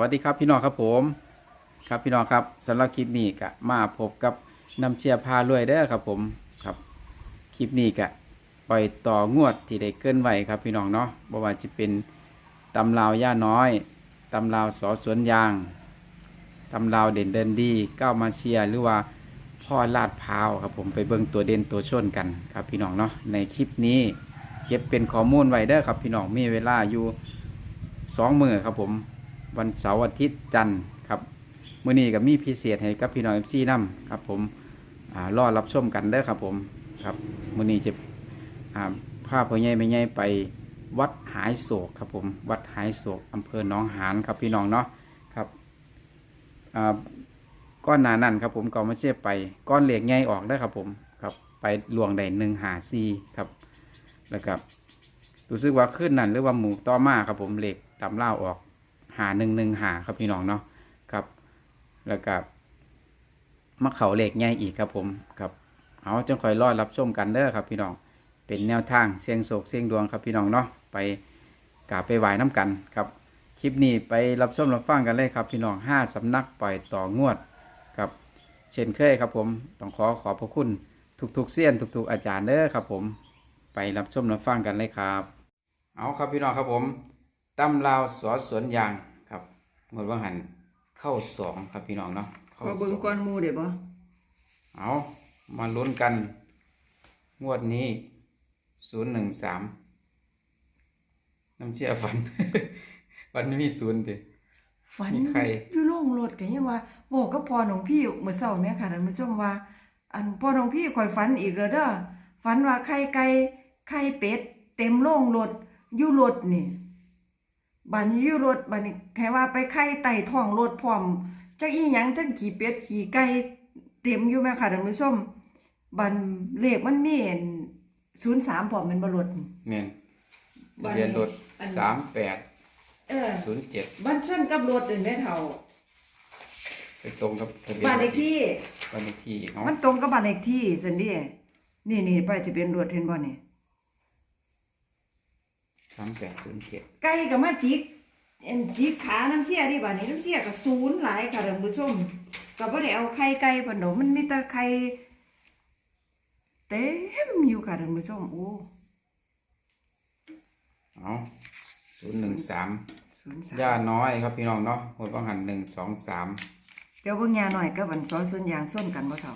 วัสดีครับพี่น้องครับผม ครับพี่น้องครับสำหรับคลิปนี้ก็มาพบกับน้ำเชียร์พารวยเด้อครับผมครับคลิปนี้ก็ปล่อยต่องวดที่ได้เกินไหวครับพี่น้องเนาะบ่ว่าจะเป็นตำลาวย่าน้อยตำลาวสอสวนยางตำลาวเด่นเดินดีก้าวมาเชียร์หรือว่าพ่อลาดพาวครับผมไปเบิ่งตัวเด่นตัวชนกันครับพี่น้องเนาะในคลิปนี้เก็บเป็นข้อมูลไว้เด้อครับพี่น้องมีเวลาอยู่สองมือครับผม วันเสาร์อาทิตย์จันทร์ครับมื้อนี้ก็มีพิเศษให้กับพี่น้องเอฟซีนํครับผมรอรับชมกันเด้อครับผมครับมื้อนี้จะอ่าพาพ่อใหญ่แม่ใหญ่ไปวัดหายโศกครับผมวัดหายโศกอำเภอหนองหานครับพี่น้องเนาะครับก้อนหนานั่นครับผมก็ไม่ใช่ไปก้อนเหล็กใหญ่ออกได้ครับผมครับไปลวงได้หนึ่งหาซีครับแล้วก็รู้สึกว่าขึ้นนั่นหรือว่าหมูต่อมาครับผมเหล็กตำเล่าออก หาหนึ่งหนึ่งหาครับพี่น้องเนาะครับ แล้วก็มะเขาเหล็กใหญ่อีกครับผมครับเอาจังคอยรอดรับชมกันเด้อครับพี่น้องเป็นแนวทางเสียงโศกเสียงดวงครับพี่น้องเนาะไปกราบไปไหว้น้ำกันครับคลิปนี้ไปรับชมรับฟังกันเลยครับพี่น้องห้าสำนักปล่อยต่องวดครับ เช่นเคยครับผมต้องขอขอบพระคุณทุกๆเสี้ยนทุกๆอาจารย์เด้อครับผมไปรับชมรับฟังกันเลยครับ เอาครับพี่น้องครับผม ตำลาวสอสวนยางครับหมดว่าหันเข้าสองครับพี่น้องเนาะขเข้าอเบิ่งสองก้อนหมูเดี๋ยวบ่เอามาลุ้นกัน งวดนี้ศูนย์หนึ่งสามน้ำเชื่อฟันฟันไม่มีศูนย์ดิ ฝันมีใคร อยู่โรงรถกันยังว่าบอกกับพ่อของพี่เมื่อเช้าแม่ค่ะท่านผู้ชมว่า อันพ่อของพี่ข่อยฝันอีกแล้วเด้อฝันว่าไข่ไก่ไข่เป็ด เต็มโรงรถอยู่รถนี่ บัดนี้อยู่รถบัดนี้แค่ว่าไปไข่ไต่ท้องรถพร้อมจักอีหยังทั้งขี่เป็ดขี่ไก่เต็มอยู่แม่ค่ะท่านผู้ชมบัดเลขมันมี03พร้อมแม่นบ่รถนี่เมียนวัทะนเบียนรถอันสามแปดเออศูนย์เจ็ดบ้านชนกับรถนี่แม่เฒ่าไปตรงกับทะเบียนบ้านเลขที่บ้านเลขที่เนาะมันตรงกับบ้านเลขที่สันเดีนี่นี่ไปจะเป็นรถเห็นบ่นี่ สามแปดศูนย์เจ็ดไก่กับมาจิกเอ็นจิกขาน้ำเสียดิบ้านนี้น้ำเสียก็ศูนย์หลายค่ะท่านผู้ชมก็บ่ได้เอาไข่ไก่ปานโดมันมีแต่ไข่เต็มอยู่ค่ะท่านผู้ชมโอ้เอาศูนย์หนึ่งสามศูนย์สามย่าน้อยครับพี่น้องเนาะหมดว่าหันหนึ่งสองสามเดี๋ยวเบิ่งยาหน่อยกับอันซอส่วนยางส้นกันบ่เท่า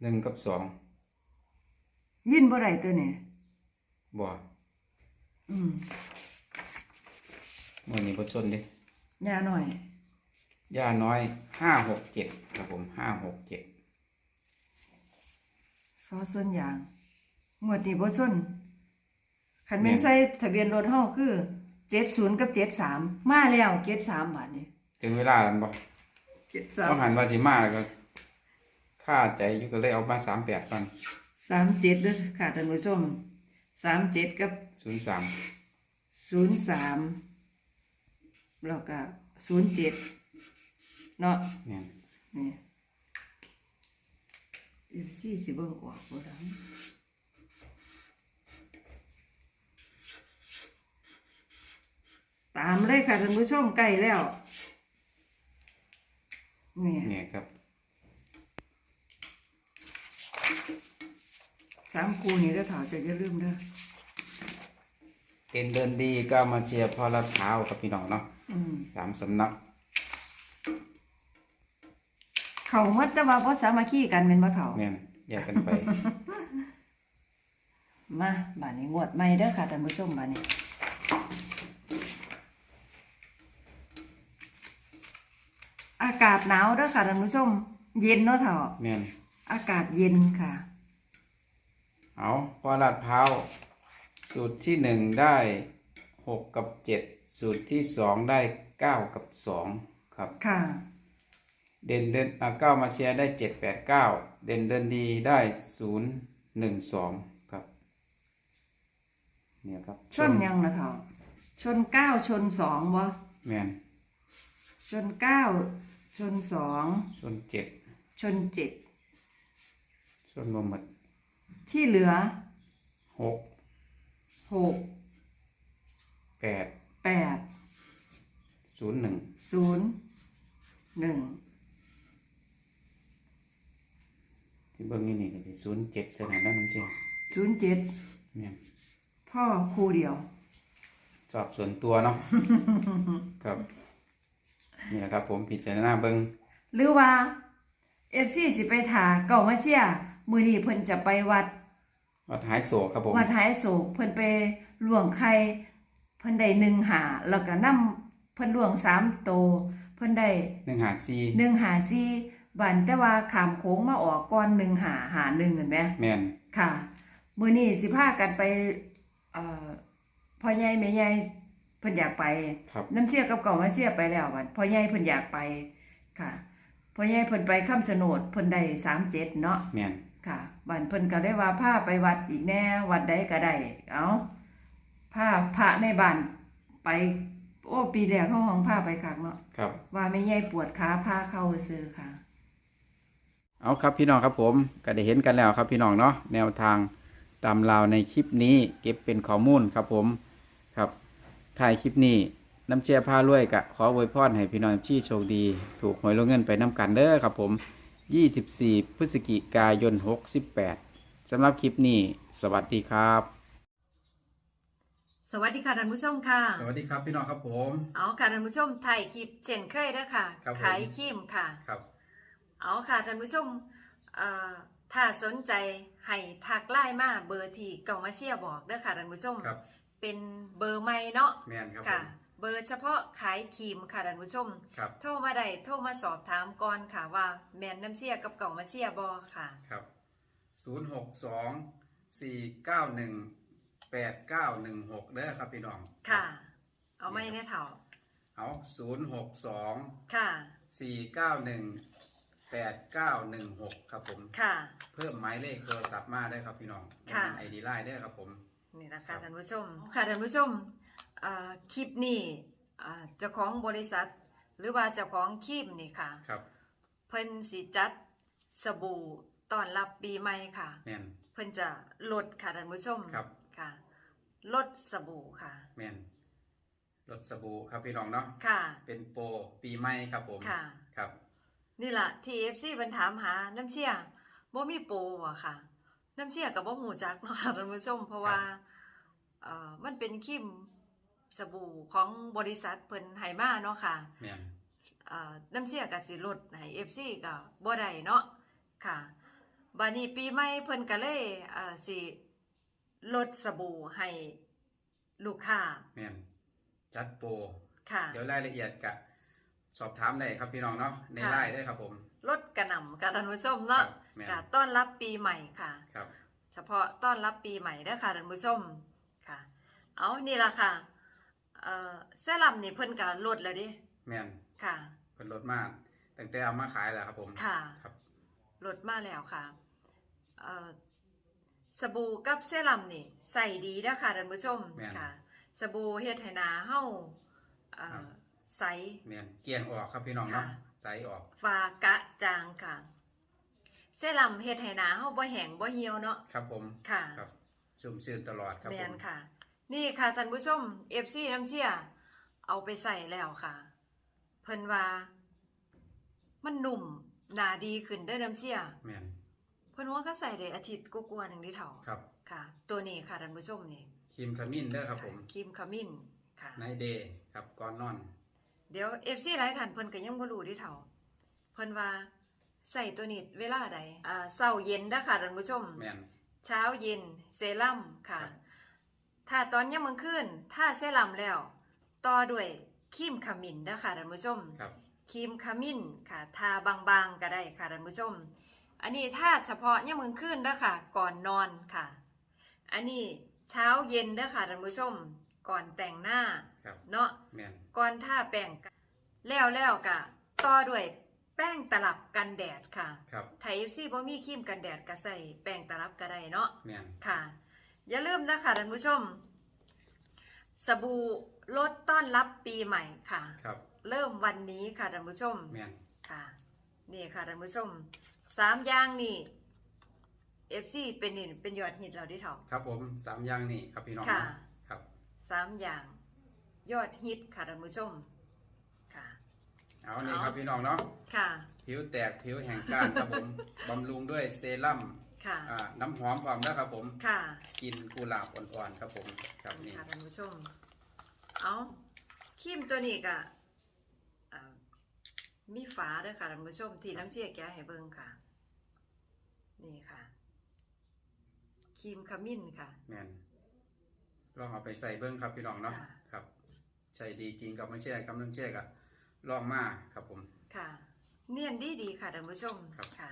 หนึ่งกับสองยินบ่ได้ตัวนี่บ่ อืมมื่อนี้พชนดิยาหน่อยย่าน้อยห้าหกเจ็ดครับผมห้าหกเจ็ดซอส่วนยางงวดนี้บ่ส้นคันแม่นใส่ทะเบียนรถเฮาคือ70กับ73มาแล้ว73บาทนี่ถึงเวลาแล้วบ่ต้อง73หันว่าสิมาแล้วก็ค่าใจอยู่ก็เลยเอามาสามแปดมัน37เด้อค่ะท่านผู้ชม 37กับศูนย์สาม03แล้วก็07เนาะเนี่ยนี่เอฟซีสิเบิ่งออกบ่ดังตามเลยค่ะท่านผู้ชมใกล้แล้วนี่เนี่ยครับ สามคูนี่เด้อถาจะอย่าลืมเด้อเดินเดินดีก็มาเชียร์พ่อรัดเท้าวครับพี่น้องเนาะอืมสามสำนักเขาหมดแต่ว่าบ่สามัคคีกันแม่นบ่เฒ่าเนี่ยแยกกันไป มาบัดนี้งวดใหม่เด้อค่ะท่านผู้ชมบัดนี้อากาศหนาวเด้อค่ะท่านผู้ชม เย็นเนาะเฒ่าเนี่ยอากาศเย็นค่ะ เอาพ่อรัดเท้าว สูตรที่หนึ่งได้หกกับเจ็ดสูตรที่สองได้เก้ากับสองครับ ค่ะ เด่นเดินอ่าเก้ามาเชียร์ได้เจ็ดแปดเก้าเด่นเดินดีได้ศูนย์หนึ่งสองครับ เนี่ยครับชนยังนะเฒ่าชนเก้าชนสองบ่แมนชนเก้าชนสองชนเจ็ดชนเจ็ดชนบ่หมด ที่เหลือหกหกแปดแปดศูนย์หนึ่งศูนย์หนึ่งที่เบิ้งนี่นี่ก็สิศูนย์เจ็ดเท่านั้นนะน้ำเชื่อศูนย์เจ็ดเนี่ยพ่อครูเดียวชอบส่วนตัวเนาะ ครับ นี่แหละครับ ผมพิจารณาเบิ้งหรือว่าเอฟซีสิไปถาเก่ามาเชียมือนี้เพิ่นจะไปวัด วัดหายโศกครับผมวัดหายโศกเพิ่นไปหลวงไข่เพิ่นได้หนึ่งหาแล้วก็นํเพิ่นหลวงสามโต เพิ่นได้หนึ่งหาซีหนึ่งหาซีบันแต่ว่าขามโค้งมาออกก่อนหนึ่งหาหาหนึ่งเห็นไหมแมนค่ะมื้อนี้สิพากันไปเอ่อพ่อใหญ่แม่ใหญ่เพิ่นอยากไปครับน้ำเชี่ยกับเก่ามาเชี่ยไปแล้วบัดพ่อใหญ่เพิ่นอยากไปค่ะพ่อใหญ่เพิ่นไปคำสนดเพิ่นได้37เนาะแมน ค่ะบันเพิ่นก็ได้ว่าพาไปวัดอีกแน่วัดใดก็ได้เอาพาพระในบ้านไป โอ้ปีแรกเขาห้องพาไปคักเนาะครับ ว่าไม่ใหญ่ปวดขาพาเข้าซื้อค่ะ เอาครับพี่น้องครับผมก็ได้เห็นกันแล้วครับพี่น้องเนาะแนวทางตามราวในคลิปนี้ เก็บเป็นข้อมูลครับผมครับถ่ายคลิปนี้น้ำเชียร์ผ้ารวยกะขออวยพรให้พี่น้องที่โชคดี ถูกหวยลงเงินไปน้ำกันเด้อครับผม 24 พฤศจิกายน 68 สำหรับคลิปนี้ สวัสดีครับ สวัสดีค่ะท่านผู้ชมค่ะสวัสดีครับพี่น้องครับผมเอาค่ะท่านผู้ชมถ่ายคลิปเช่นเคยเด้อค่ะ ครับผม ขายครีมค่ะ ครับ เอาค่ะท่านผู้ชมเอ่อถ้าสนใจให้ทักไลน์มาเบอร์ที่เก่ามาเชียร์บอกเด้อค่ะท่านผู้ชม ครับ เป็นเบอร์ใหม่เนาะแมนครับผค่ะ ม เบอร์เฉพาะขายครีมค่ะท่านผู้ชม ครับ โทรมาได้โทรมาสอบถามก่อนค่ะว่า แมนน้ำเชียร์กับเก่ามาเชียร์บอค่ะ ครับ062 491 8916เด้อครับพี่น้องค่ะ เอาไม่แน่เถ่าเอา062ค่ะ สี่เก้าหนึ่งแปดเก้าหนึ่งหกครับผม ค่ะ เพิ่มหมายเลขโทรศัพท์มาได้ครับพี่น้องค่ะ ไอดีไลน์ได้ครับผม นี่นะครัคะบท่านผู้ชมค่ะท่านผู้ชมเอ่อ คลิปนี้เอ่อเจ้าของบริษัท หรือว่าเจ้าของคลิปนี่ค่ะ ครับ เพิ่นสิจัดสบู่ต้อนรับปีใหม่ค่ะ แมนเพิ่นจะลดค่ะท่านผู้ชมครับ ค่ะ ลดสบู่ค่ะ แมนรถสบู่ครับพี่น้องเนาะ ค่ะ เป็นโปรปีใหม่ครับผม ค่ะ ครับ นี่ล่ะที่ FC เพิ่นถามหาน้ำเชี่ยบ่มีโปรอะค่ะ น้ำเชี่ยก็บ่ฮู้จักเนาะค่ะท่านผู้ชม เพราะว่าเอ่อมันเป็นครีม สบู่ของบริษัทเพิ่นให้มาเนาะค่ะแมนเอ่อน้ำเชี่ยก็สิลดให้ FC ก็บ่ได้เนาะค่ะบัดนี้ปีใหม่เพิ่นก็เลยเอ่อสิลดสบู่ให้ลูกค้าแมนจัดโปรค่ะ เดี๋ยวรายละเอียดกับสอบถามได้ครับพี่น้องเนาะในค่ะไลน์ได้ครับผมลดกระหน่ำกับท่านผู้ชมครัเนาะบแมนค่ะต้อนรับปีใหม่ค่ะครับ เฉพาะต้อนรับปีใหม่เด้อค่ะท่านผู้ชมค่ะ เอานี่ล่ะค่ะ เอ่อเซรั่มนี่เพิ่นก็ลดแล้วดิแมนค่ะเป็นรถมากตั้งแต่เอามาขายแล้วครับผม ค่ะครับ ลดมาแล้วค่ะเอ่อสบู่กับเซรั่มนี่ใส่ดีเด้อค่ะท่านผู้ชมแม่นค่ะ สบู่เฮ็ดให้หน้าเฮาเอ่อครับ ใส แมนเกลียนออกครับพี่น้องเนาะค่ะ ใสออกฟ้ากระจางค่ะ เซรั่มเฮ็ดให้หน้าเฮาบ่แห้งบ่เหี่ยวเนาะครับผมค่ะ ครับชุ่มชื่นตลอดครับแมผนม ค่ะ นี่ค่ะท่านผู้ชม FC น้ำเชี่ยเอาไปใส่แล้วค่ะ เพิ่นว่า มันหนุ่มหนาดีขึ้นได้อน้ำเชี่ยแมนเพิ่นว่าก็ใส่ได้อาทิตย์กว่าๆหนึ่งที่เท่าครับ ค่ะ ตัวนี้ค่ะท่านผู้ชมนี่ครีมขมิ้นเด้อครับผมครีมขมิ้นค่ะ ไนเดย์ครับก่อนนอน เดี๋ยว FC หลายท่านเพิ่นก็ยังบ่รู้ที่เท่าเพิ่นว่าใส่ตัวนี้เวลาใดอ่าเช้าเย็นเด้อค่ะท่านผู้ชม แมนเช้าเย็นเซรั่มค่ะ ครับ ถ้าตอนยังมือขึ้นถ้าเซรั่มแล้ว ต่อด้วยครีมขมิ้นนะคะท่านผู้ชมครับครีมขมิ้นค่ะทาบางๆก็ได้ค่ะท่านผู้ชม อันนี้ถ้าเฉพาะยังมือขึ้นนะคะก่อนนอนค่ะ อันนี้เช้าเย็นนะคะท่านผู้ชม ก่อนแต่งหน้าครับเนาะแมนก่อนท่าแป้งก็แล้วแล้วกะต่อด้วยแป้งตลับกันแดดค่ะ ครับไทยเอฟซีบ่มีครีมกันแดดก็ใส่แป้งตลับก็ได้เนาะแมนค่ะ อย่าลืมนะคะท่านผู้ชม สบู่ลดต้อนรับปีใหม่ค่ะ ครับ เริ่มวันนี้ค่ะท่านผู้ชมแมนค่ะ นี่ค่ะท่านผู้ชมสามอย่างนี่เอฟซีเป็นนี่เป็นยอดฮิตเราได้เถ่าครับผมสามอย่างนี่ครับพี่น้องค่ะ นะครับสามอย่างยอดฮิตค่ะท่านผู้ชมเอานี่ครับพี่น้องเนาะค่ะ ผิวแตกผิวแห้งก้านครับผม บำรุงด้วยเซรั่ม ค่ะ อ่าน้ำหอมพร้อมนะครับผมค่ะกินกุหลาบอ่อนๆครับผมครับนี่ค่ะท่านผู้ชม เอาครีมตัวนี้ก็อ่ามีฝาเด้วยค่ะท่านผู้ชม ที่น้ำเชี่ยแกะให้เบิ่งค่ะ นี่ค่ะครีมขมิ้นค่ะ แมนลองเอาไปใส่เบิ้งครับพี่น้องเนาะค่ะ ครับใช่ดีจริงกับไม่ใช่กับน้ำเชื่อกับลองมาครับผม ค่ะ เนียนดีดีๆค่ะท่านผู้ชมครับ ค่ะ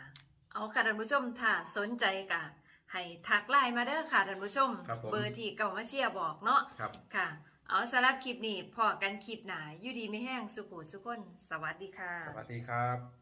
เอาค่ะท่านผู้ชมถ้าสนใจกะให้ทักไลน์มาเด้อค่ะท่านผู้ชม ครับผม เบอร์ที่เก่ามาเชียร์บอกเนาะครับ ค่ะ เอาสำหรับคลิปนี้พอกันคลิปหนาอยู่ดีไม่แห้งสุขุสุขคน สวัสดีค่ะ สวัสดีครับ